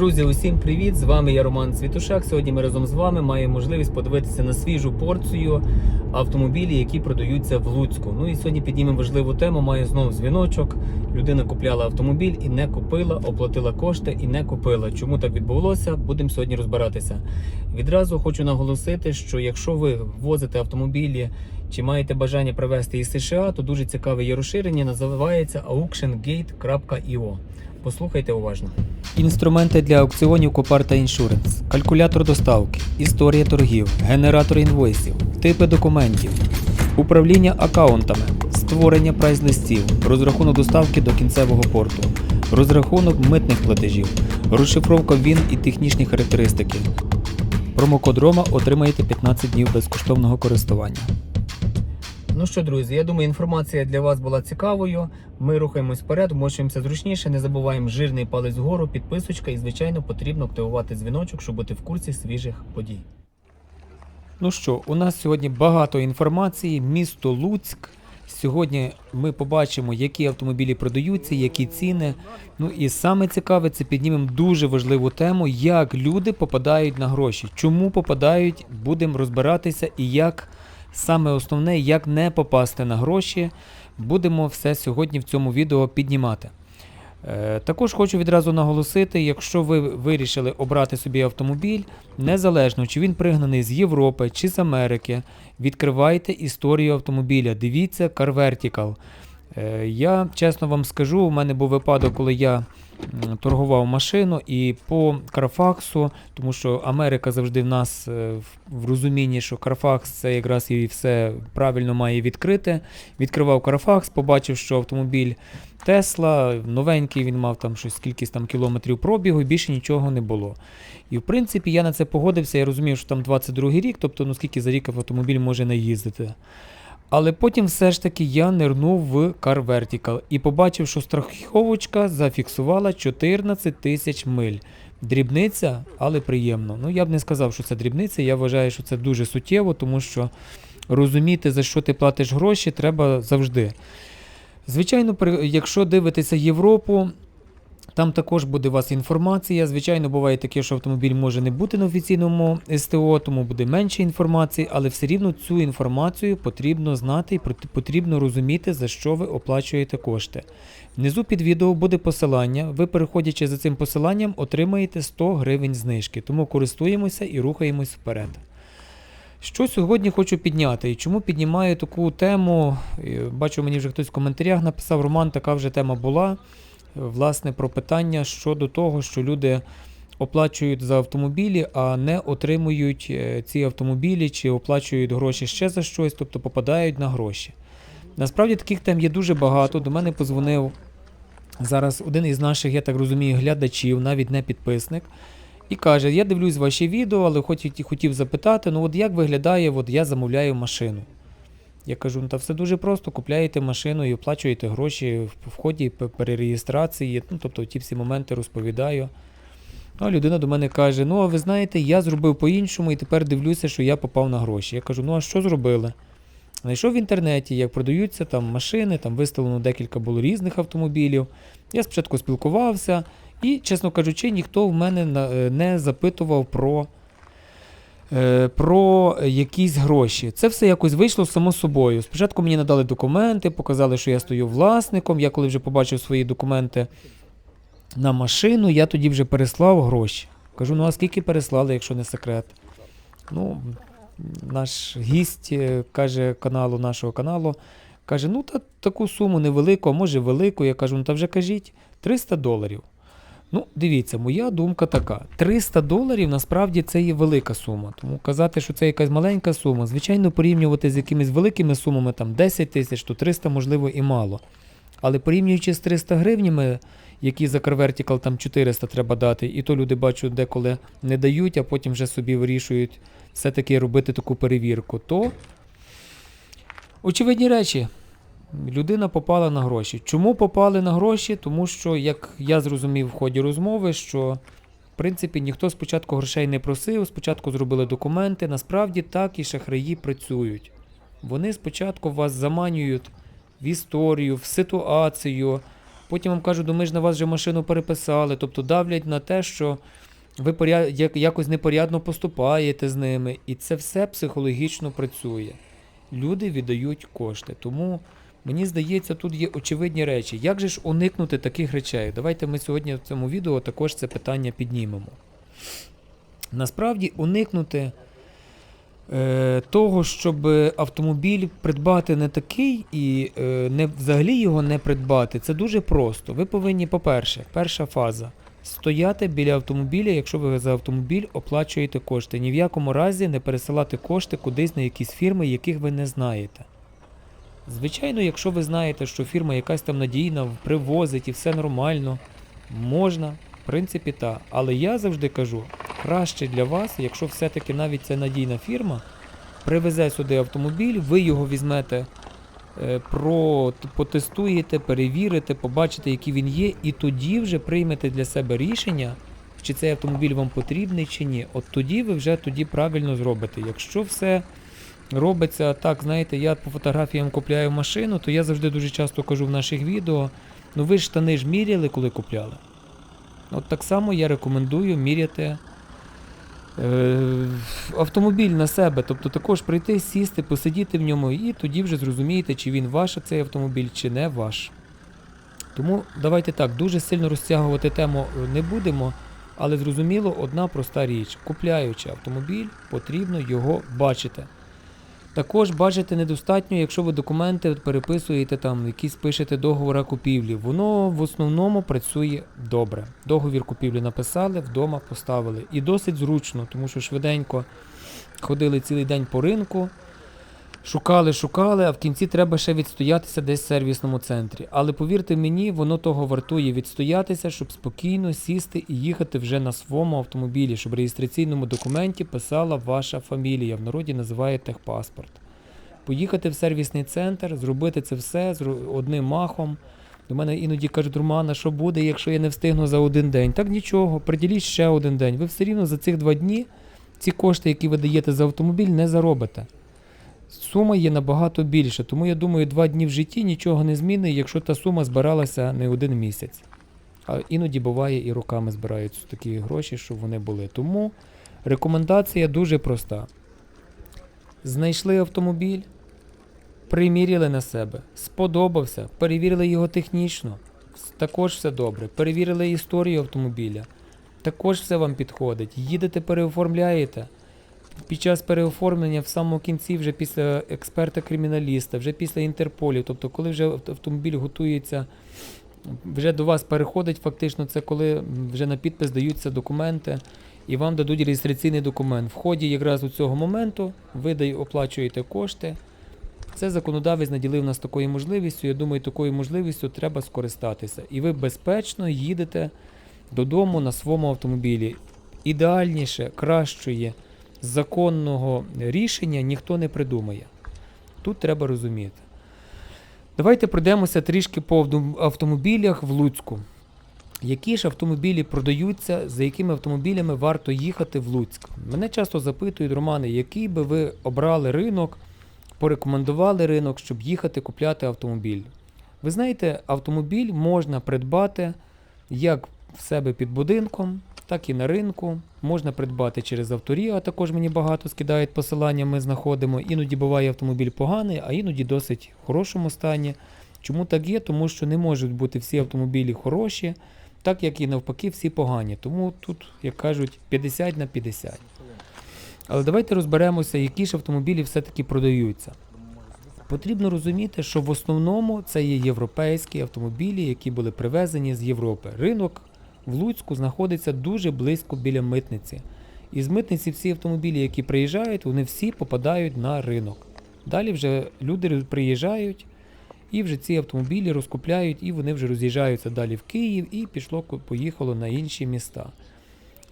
Друзі, усім привіт! З вами я Роман Світушак. Сьогодні ми разом з вами маємо можливість подивитися на свіжу порцію автомобілів, які продаються в Луцьку. Ну і сьогодні піднімемо важливу тему. Маю знову дзвіночок. Людина купляла автомобіль і не купила, оплатила кошти і не купила. Чому так відбулося? Будемо сьогодні розбиратися. Відразу хочу наголосити, що якщо ви возите автомобілі чи маєте бажання привезти із США, то дуже цікаве є розширення. Називається auctiongate.io. Послухайте уважно. Інструменти для аукціонів Копарта Іншуренс, калькулятор доставки, історія торгів, генератор інвойсів, типи документів, управління аккаунтами, створення прайс-листів, розрахунок доставки до кінцевого порту, розрахунок митних платежів, розшифровка ВІН і технічні характеристики. Промокод Рома отримаєте 15 днів безкоштовного користування. Ну що, друзі, я думаю, інформація для вас була цікавою. Ми рухаємось вперед, вмощуємося зручніше, не забуваємо жирний палець вгору, підписочка і, звичайно, потрібно активувати дзвіночок, щоб бути в курсі свіжих подій. Ну що, у нас сьогодні багато інформації. Місто Луцьк. Сьогодні ми побачимо, які автомобілі продаються, які ціни. Ну і саме цікаве, це піднімемо дуже важливу тему, як люди попадають на гроші. Чому попадають, будемо розбиратися і як саме основне, як не попасти на гроші. Будемо все сьогодні в цьому відео піднімати. Е, Також хочу відразу наголосити, якщо ви вирішили обрати собі автомобіль, незалежно чи він пригнаний з Європи чи з Америки, відкривайте історію автомобіля. Дивіться Car Vertical. Е, Я чесно вам скажу, у мене був випадок, коли я торгував машину і по Карфаксу, тому що Америка завжди в нас е, в- розумінні, що Карфакс це якраз і все правильно має відкрити. Відкривав Карфакс, побачив, що автомобіль Тесла, новенький, він мав там щось кількість там кілометрів пробігу, і більше нічого не було. І в принципі я на це погодився, я розумів, що там 22 рік, тобто ну скільки за рік автомобіль може наїздити. Але потім все ж таки я нирнув в Car Vertical і побачив, що страховочка зафіксувала 14 тисяч миль. Дрібниця, але приємно. Ну я б не сказав, що це дрібниця. Я вважаю, що це дуже суттєво, тому що розуміти, за що ти платиш гроші, треба завжди. Звичайно, якщо дивитися Європу, там також буде у вас інформація. Звичайно, буває таке, що автомобіль може не бути на офіційному СТО, тому буде менше інформації, але все рівно цю інформацію потрібно знати і потрібно розуміти, за що ви оплачуєте кошти. Внизу під відео буде посилання. Ви, переходячи за цим посиланням, отримаєте 100 гривень знижки. Тому користуємося і рухаємось вперед. Що сьогодні хочу підняти і чому піднімаю таку тему? Е, Бачу, мені вже хтось в коментарях написав, Роман, така вже тема була. Власне, про питання щодо того, що люди оплачують за автомобілі, а не отримують е, ці автомобілі чи оплачують гроші ще за щось, тобто попадають на гроші. Насправді таких тем є дуже багато. До мене позвонив зараз один із наших, я так розумію, глядачів, навіть не підписник. І каже: Я дивлюсь ваші відео, але хоч і хотів запитати, ну от як виглядає, от я замовляю машину. Я кажу, ну та все дуже просто, купляєте машину і оплачуєте гроші в ході перереєстрації, ну тобто ті всі моменти розповідаю. А людина до мене каже: Ну, а ви знаєте, я зробив по-іншому і тепер дивлюся, що я попав на гроші. Я кажу, ну а що зробили? Знайшов в інтернеті, як продаються там машини, там виставлено декілька було різних автомобілів. Я спочатку спілкувався, і, чесно кажучи, ніхто в мене е, не запитував про, про якісь гроші. Це все якось вийшло само собою. Спочатку мені надали документи, показали, що я стою власником. Я коли вже побачив свої документи на машину, я тоді вже переслав гроші. Кажу, ну а скільки переслали, якщо не секрет? Ну, наш гість е, каже каналу, нашого каналу, каже: ну та таку суму невелику, а може велику. Я кажу, ну та вже кажіть, 300 доларів. Ну, дивіться, моя думка така: 300 доларів насправді це є велика сума. Тому казати, що це якась маленька сума, звичайно, порівнювати з якимись великими сумами, там 10 тисяч, то 300 можливо і мало. Але порівнюючи з 300 гривнями, які за CarVertical там 400 треба дати, і то люди бачу, деколи не дають, а потім вже собі вирішують все-таки робити таку перевірку, то очевидні речі. Людина попала на гроші. Чому попали на гроші? Тому що, як я зрозумів в ході розмови, що в принципі ніхто спочатку грошей не просив, спочатку зробили документи. Насправді так і шахраї працюють. Вони спочатку вас заманюють в історію, в ситуацію, Потім вам кажуть, ну ми ж на вас вже машину переписали. Тобто давлять на те, що ви якось непорядно поступаєте з ними. І це все психологічно працює. Люди віддають кошти. Тому мені здається, тут є очевидні речі. Як же ж уникнути таких речей? Давайте ми сьогодні в цьому відео також це питання піднімемо. Насправді уникнути е, того, щоб автомобіль придбати не такий і е, не, взагалі його не придбати, це дуже просто. Ви повинні, по-перше, перша фаза. Стояти біля автомобіля, якщо ви за автомобіль оплачуєте кошти. Ні в якому разі не пересилати кошти кудись на якісь фірми, яких ви не знаєте. Звичайно, якщо ви знаєте, що фірма якась там надійна, привозить і все нормально, можна, в принципі, так. Але я завжди кажу, краще для вас, якщо все-таки навіть це надійна фірма, привезе сюди автомобіль, ви його візьмете, е, про, потестуєте, перевірите, побачите, який він є, і тоді вже приймете для себе рішення, чи цей автомобіль вам потрібний чи ні. От тоді ви вже тоді правильно зробите. Якщо все робиться так, знаєте, я по фотографіям купляю машину, то я завжди дуже часто кажу в наших відео, ну ви ж штани ж міряли, коли купляли. От так само я рекомендую міряти е, автомобіль на себе, тобто також прийти, сісти, посидіти в ньому, і тоді вже зрозумієте, чи він ваш цей автомобіль, чи не ваш. Тому давайте так, дуже сильно розтягувати тему е, не будемо, але зрозуміло, одна проста річ. Купляючи автомобіль, потрібно його бачити. Також бачите недостатньо, якщо ви документи переписуєте там, якісь пишете договора купівлі. Воно в основному працює добре. Договір купівлі написали, вдома поставили. І досить зручно, тому що швиденько ходили цілий день по ринку, шукали, шукали, а в кінці треба ще відстоятися десь в сервісному центрі. Але повірте мені, воно того вартує відстоятися, щоб спокійно сісти і їхати вже на своєму автомобілі, щоб в реєстраційному документі писала ваша фамілія. В народі називає техпаспорт. Поїхати в сервісний центр, зробити це все зро- одним махом. До мене іноді кажуть, Романа, що буде, якщо я не встигну за один день? Так нічого, приділіть ще один день. Ви все рівно за цих два дні ці кошти, які ви даєте за автомобіль, не заробите. Сума є набагато більша, тому я думаю, два дні в житті нічого не змінить, якщо та сума збиралася не один місяць. А іноді буває і руками збираються такі гроші, щоб вони були. Тому рекомендація дуже проста. Знайшли автомобіль, приміряли на себе, сподобався, перевірили його технічно, також все добре. Перевірили історію автомобіля, також все вам підходить. Їдете, переоформляєте. Під час переоформлення в самому кінці, вже після експерта-криміналіста, вже після Інтерполів, тобто коли вже автомобіль готується, вже до вас переходить фактично, це коли вже на підпис даються документи і вам дадуть реєстраційний документ. В ході якраз у цього моменту ви оплачуєте кошти. Це законодавець наділив нас такою можливістю. Я думаю, такою можливістю треба скористатися. І ви безпечно їдете додому на своєму автомобілі. Ідеальніше, кращої, законного рішення ніхто не придумає. Тут треба розуміти. Давайте пройдемося трішки по автомобілях в Луцьку. Які ж автомобілі продаються, за якими автомобілями варто їхати в Луцьк? Мене часто запитують, Романе, який би ви обрали ринок, порекомендували ринок, щоб їхати купляти автомобіль. Ви знаєте, автомобіль можна придбати як в себе під будинком, так і на ринку. Можна придбати через авторію, а також мені багато скидають посилання, ми знаходимо. Іноді буває автомобіль поганий, а іноді досить в хорошому стані. Чому так є? Тому що не можуть бути всі автомобілі хороші, так як і навпаки всі погані. Тому тут, як кажуть, 50 на 50. Але давайте розберемося, які ж автомобілі все-таки продаються. Потрібно розуміти, що в основному це є європейські автомобілі, які були привезені з Європи. Ринок в Луцьку знаходиться дуже близько біля митниці. І з митниці всі автомобілі, які приїжджають, вони всі попадають на ринок. Далі вже люди приїжджають і вже ці автомобілі розкупляють, і вони вже роз'їжджаються далі в Київ і пішло поїхало на інші міста.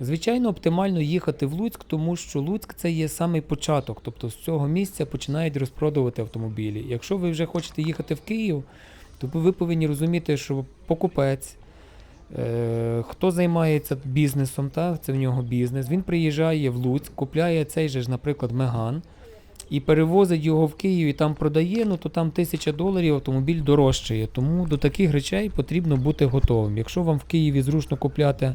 Звичайно, оптимально їхати в Луцьк, тому що Луцьк це є самий початок, тобто з цього місця починають розпродувати автомобілі. Якщо ви вже хочете їхати в Київ, то ви повинні розуміти, що покупець, хто займається бізнесом, так, це в нього бізнес, він приїжджає в Луцьк, купляє цей же ж, наприклад, Меган. і перевозить його в Київ і там продає, ну то там тисяча доларів автомобіль дорожчає. Тому до таких речей потрібно бути готовим. Якщо вам в Києві зручно купляти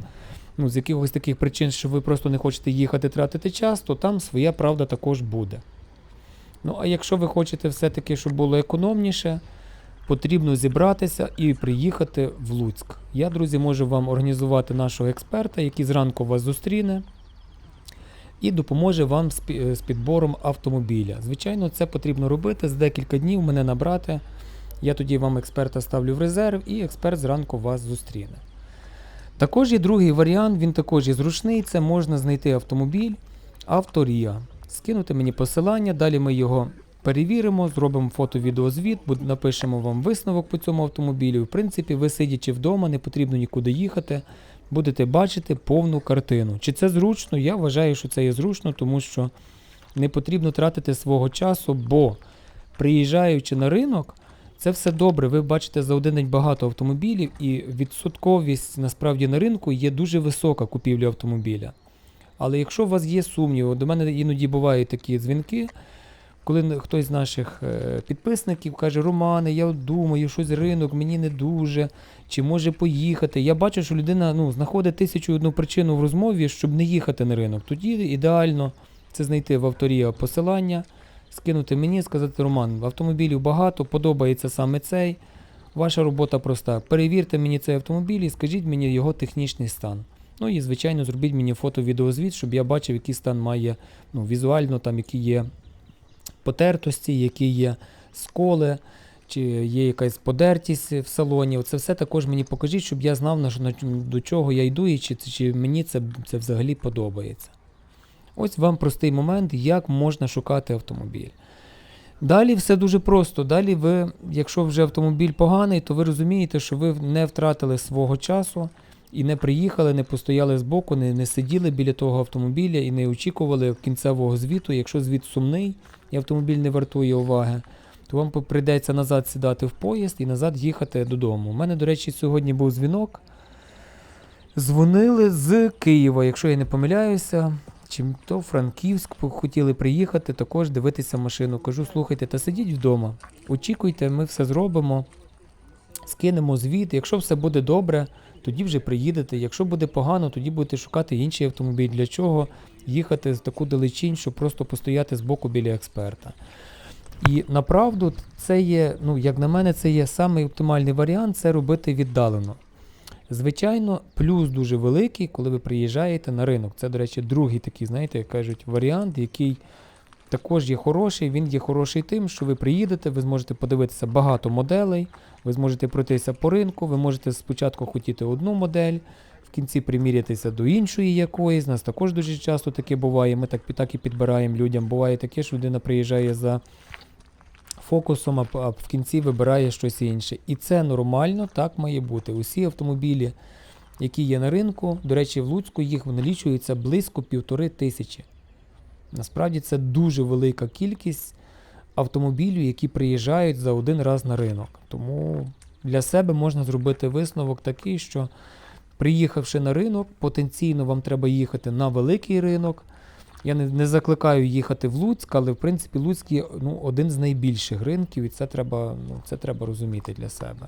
ну, з якихось таких причин, що ви просто не хочете їхати тратити час, то там своя правда також буде. Ну а якщо ви хочете все-таки, щоб було економніше, потрібно зібратися і приїхати в Луцьк. Я, друзі, можу вам організувати нашого експерта, який зранку вас зустріне і допоможе вам з підбором автомобіля. Звичайно, це потрібно робити з декілька днів мене набрати. Я тоді вам експерта ставлю в резерв, і експерт зранку вас зустріне. Також є другий варіант, він також є зручний. Це можна знайти автомобіль Авторія. Скинути мені посилання, далі ми його перевіримо, зробимо фото-відеозвіт, напишемо вам висновок по цьому автомобілю. В принципі, ви сидячи вдома, не потрібно нікуди їхати, будете бачити повну картину. Чи це зручно? Я вважаю, що це є зручно, тому що не потрібно тратити свого часу, бо приїжджаючи на ринок, це все добре. Ви бачите за один день багато автомобілів, і відсотковість насправді на ринку є дуже висока купівля автомобіля. Але якщо у вас є сумніви, до мене іноді бувають такі дзвінки, коли хтось з наших е, підписників каже: Романе, я думаю, щось ринок мені не дуже, чи може поїхати. Я бачу, що людина ну, знаходить тисячу одну причину в розмові, щоб не їхати на ринок. Тоді ідеально це знайти в авторі посилання, скинути мені, сказати, Роман, автомобілів багато, подобається саме цей. Ваша робота проста. Перевірте мені цей автомобіль і скажіть мені його технічний стан. Ну і, звичайно, зробіть мені фото-відеозвіт, щоб я бачив, який стан має ну, візуально, там, які є потертості, які є сколи, чи є якась подертість в салоні. Це все також мені покажіть, щоб я знав, до чого я йду і чи, чи мені це, це взагалі подобається. Ось вам простий момент, як можна шукати автомобіль. Далі все дуже просто. Далі ви, якщо вже автомобіль поганий, то ви розумієте, що ви не втратили свого часу і не приїхали, не постояли збоку, не, не сиділи біля того автомобіля і не очікували кінцевого звіту. Якщо звіт сумний і автомобіль не вартує уваги, то вам прийдеться назад сідати в поїзд і назад їхати додому. У мене, до речі, сьогодні був дзвінок. Дзвонили з Києва, якщо я не помиляюся. Чи то Франківськ хотіли приїхати, також дивитися машину. Кажу, слухайте, та сидіть вдома, очікуйте, ми все зробимо, скинемо звіт. Якщо все буде добре, тоді вже приїдете. Якщо буде погано, тоді будете шукати інший автомобіль. Для чого їхати з таку далечінь, щоб просто постояти збоку біля експерта. І направду це є, ну як на мене, це є самий оптимальний варіант це робити віддалено. Звичайно, плюс дуже великий, коли ви приїжджаєте на ринок. Це, до речі, другий такий, знаєте, як кажуть, варіант, який також є хороший. Він є хороший тим, що ви приїдете, ви зможете подивитися багато моделей, ви зможете пройтися по ринку, ви можете спочатку хотіти одну модель, в кінці примірятися до іншої якоїсь. Нас також дуже часто таке буває. Ми так, так і підбираємо людям. Буває таке, що людина приїжджає за фокусом, а в кінці вибирає щось інше. І це нормально, так має бути. Усі автомобілі, які є на ринку, до речі, в Луцьку їх налічується близько півтори тисячі. Насправді це дуже велика кількість автомобілів, які приїжджають за один раз на ринок. Тому для себе можна зробити висновок такий, що приїхавши на ринок, потенційно вам треба їхати на великий ринок. Я не, не закликаю їхати в Луцьк, але в принципі Луцьк є ну, один з найбільших ринків, і це треба, ну, це треба розуміти для себе.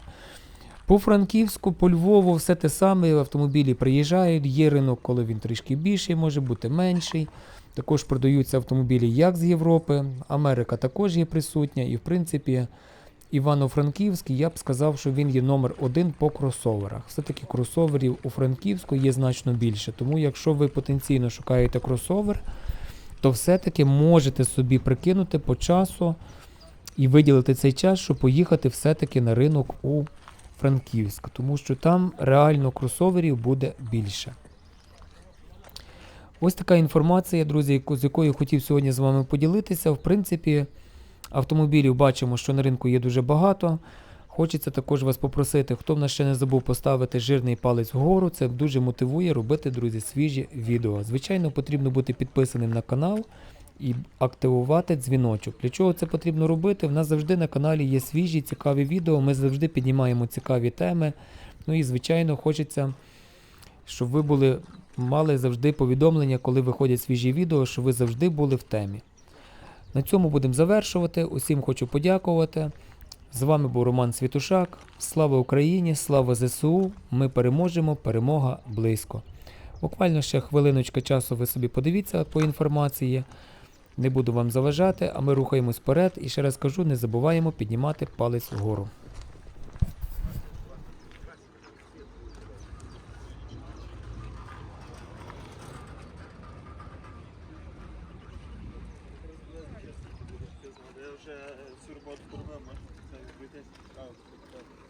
По Франківську, по Львову все те саме, автомобілі приїжджають, є ринок, коли він трішки більший, може бути менший. Також продаються автомобілі як з Європи, Америка також є присутня, і в принципі Івано-Франківський, я б сказав, що він є номер один по кросоверах. Все-таки кросоверів у Франківську є значно більше. Тому якщо ви потенційно шукаєте кросовер, то все-таки можете собі прикинути по часу і виділити цей час, щоб поїхати все-таки на ринок у Франківськ, тому що там реально кросоверів буде більше. Ось така інформація, друзі, з якою хотів сьогодні з вами поділитися. В принципі, автомобілів бачимо, що на ринку є дуже багато. Хочеться також вас попросити, хто в нас ще не забув поставити жирний палець вгору. Це дуже мотивує робити, друзі, свіжі відео. Звичайно, потрібно бути підписаним на канал і активувати дзвіночок. Для чого це потрібно робити? В нас завжди на каналі є свіжі, цікаві відео. Ми завжди піднімаємо цікаві теми. Ну і, звичайно, хочеться, щоб ви були, мали завжди повідомлення, коли виходять свіжі відео, щоб ви завжди були в темі. На цьому будемо завершувати. Усім хочу подякувати. З вами був Роман Світушак. Слава Україні! Слава ЗСУ! Ми переможемо! Перемога близько. Буквально ще хвилиночка часу ви собі подивіться по інформації. Не буду вам заважати, а ми рухаємось вперед. І ще раз кажу, не забуваємо піднімати палець вгору. Я вже цю роботу зробимо, можна це відбитись.